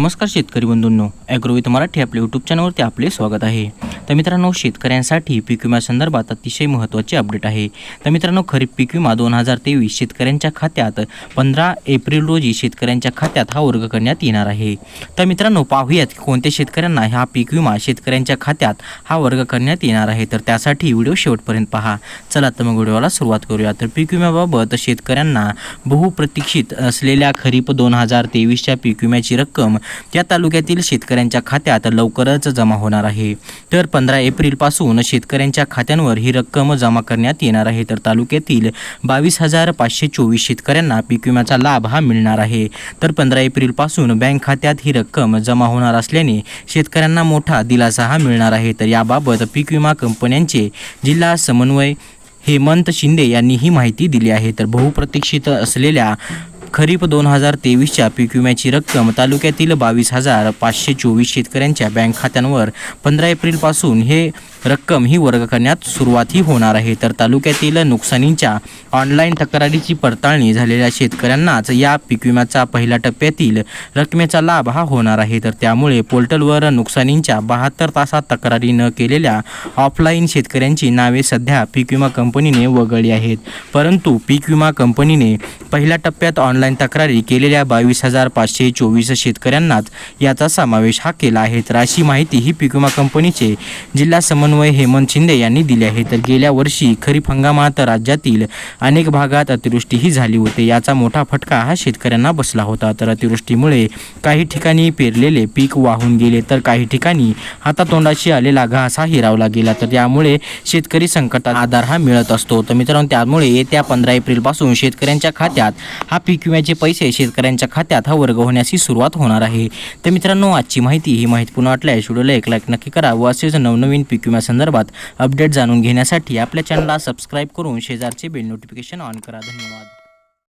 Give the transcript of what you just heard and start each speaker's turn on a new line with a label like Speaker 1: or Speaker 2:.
Speaker 1: नमस्कार शेतकरी बंधूंनो ॲग्रोविथ मराठी आपल्या यूट्यूब चॅनलवरती आपले स्वागत आहे. तर मित्रांनो शेतकऱ्यांसाठी पीक विम्यासंदर्भात अतिशय महत्त्वाचे अपडेट आहे. तर मित्रांनो खरीप पीक विमा दोन हजार तेवीस शेतकऱ्यांच्या खात्यात पंधरा एप्रिल रोजी शेतकऱ्यांच्या खात्यात हा वर्ग करण्यात येणार आहे. तर मित्रांनो पाहूयात की कोणत्या शेतकऱ्यांना हा पीक विमा शेतकऱ्यांच्या खात्यात हा वर्ग करण्यात येणार आहे. तर त्यासाठी व्हिडिओ शेवटपर्यंत पहा. चला तर मग व्हिडिओला सुरुवात करूया. तर पीक विम्याबाबत शेतकऱ्यांना बहुप्रतीक्षित असलेल्या खरीप दोन हजार तेवीसच्या पीक विम्याची रक्कम त्या तालुक्यातील शेतकऱ्यांच्या खात्यात लवकरच जमा होणार आहे. तर पंधरा एप्रिलपासून शेतकऱ्यांच्या खात्यांवर ही रक्कम जमा करण्यात येणार आहे. तर तालुक्यातील बावीस हजार पाचशे चोवीस शेतकऱ्यांना पीक विम्याचा लाभ हा मिळणार आहे. तर पंधरा एप्रिलपासून बँक खात्यात ही रक्कम जमा होणार असल्याने शेतकऱ्यांना मोठा दिलासा हा मिळणार आहे. तर याबाबत पीक विमा कंपन्यांचे जिल्हा समन्वय हेमंत शिंदे यांनी ही माहिती दिली आहे. तर बहुप्रतीक्षित असलेल्या खरीप दोन हजार तेवीसच्या पीक विम्याची रक्कम तालुक्यातील बावीस हजार पाचशे चोवीस शेतकऱ्यांच्या बँक खात्यांवर पंधरा एप्रिलपासून हे रक्कम ही वर्ग करण्यात सुरुवातही होणार आहे. तर तालुक्यातील नुकसानींच्या ऑनलाईन तक्रारीची पडताळणी झालेल्या शेतकऱ्यांनाच या पीक विम्याचा पहिल्या टप्प्यातील रकमेचा लाभ हा होणार आहे. तर त्यामुळे पोर्टलवर नुकसानींच्या बहात्तर तासात तक्रारी न केलेल्या ऑफलाईन शेतकऱ्यांची नावे सध्या पीक विमा कंपनीने वगळली आहेत. परंतु पीक विमा कंपनीने पहिल्या टप्प्यात ऑनलाईन तक्रारी केलेल्या बावीस हजार पाचशे चोवीस शेतकऱ्यांनाच याचा समावेश हा केला आहे. तर अशी माहिती ही पीक विमा कंपनीचे जिल्हा समन्वय हेमंत शिंदे यांनी दिले आहे. तर गेल्या वर्षी खरीप हंगामात राज्यातील अनेक भागात अतिवृष्टीही झाली होती. याचा मोठा फटका हा शेतकऱ्यांना बसला होता. तर अतिवृष्टीमुळे काही ठिकाणी पेरलेले पीक वाहून गेले. तर काही ठिकाणी हातातोंडाशी आलेला घास हा हिरावला गेला. तर त्यामुळे शेतकरी संकटात आधार हा मिळत असतो. तर मित्रांनो त्यामुळे येत्या पंधरा एप्रिलपासून शेतकऱ्यांच्या खात्यात हा पीक विम्याचे पैसे शेतकऱ्यांच्या खात्यात हा वर्ग होण्याची सुरुवात होणार आहे. तर मित्रांनो आजची माहिती ही माहिती पुन्हा वाटल्यास व्हिडिओला एक लाईक नक्की करा व असेच नवनवीन पीक विम्यासंदर्भात अपडेट जाणून घेण्यासाठी आपल्या चॅनलला सबस्क्राईब करून शेजारचे बेल नोटिफिकेशन ऑन करा. धन्यवाद.